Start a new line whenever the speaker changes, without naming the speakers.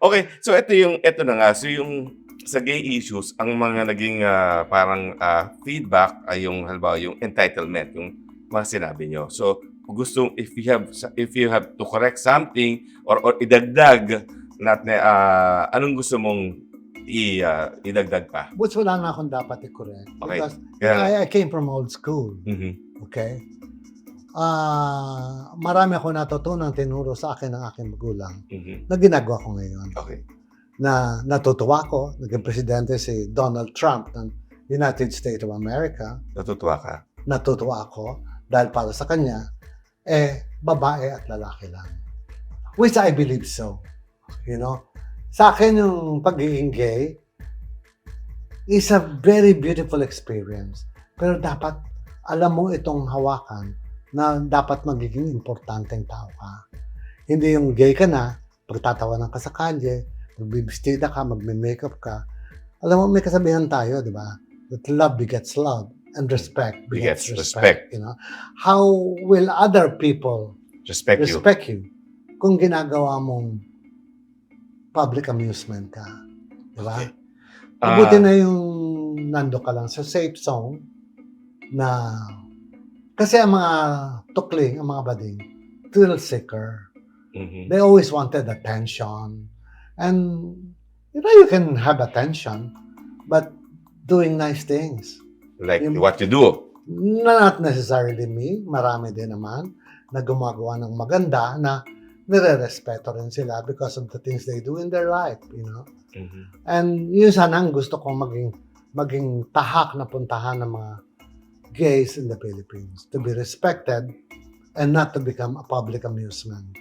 Okay, so ito yung ito na nga. So yung sa gay issues, ang mga naging ah, parang ah, feedback ay yung halimbawa yung entitlement, yung mga sinabi nyo. So gusto if you have if you have to correct something or or idagdag nat ah, anong gusto mong i ah, idagdag pa?
Which wala na akong dapat i-correct.
Okay.
Because
Kaya,
I, I came from old school.
Mhm.
Okay? Ah, marami ako natutunan tinuro sa akin ng aking magulang
Mhm.
na ginagawa ko ngayon.
Okay.
Na natutuwa ko, naging presidente si Donald Trump ng United States of America.
Natutuwa ka.
Natutuwa ako dahil para sa kanya, eh, babae at lalaki lang. Which I believe so. You know? Sa akin yung pagiging gay is a very beautiful experience. Pero dapat alam mo itong hawakan na dapat magiging importanteng tao ka. Hindi yung gay ka na, pagtatawanan ka sa kalye, magbibistida ka, magme-makeup ka. Alam mo, may kasabihan tayo, di ba? That love begets love and respect begets,
Begets
respect.
respect.
You know? How will other people
Respect you.
respect you kung ginagawa mong public amusement ka? Di ba?
Okay.
Mabuti
Ah,
na yung nando ka lang sa safe zone na kasi ang mga tukling, ang mga bading, thrill seeker.
mhm.
They always wanted attention. And you know, you can have attention, but doing nice things.
Like
yung-
what you do.
Not necessarily me, marami din naman na gumagawa ng maganda na nire-respeto rin sila because of the things they do in their life, you know.
Mhm.
And yun sana ang gusto kong maging maging tahak na puntahan ng mga gays in the Philippines to be respected and not to become a public amusement.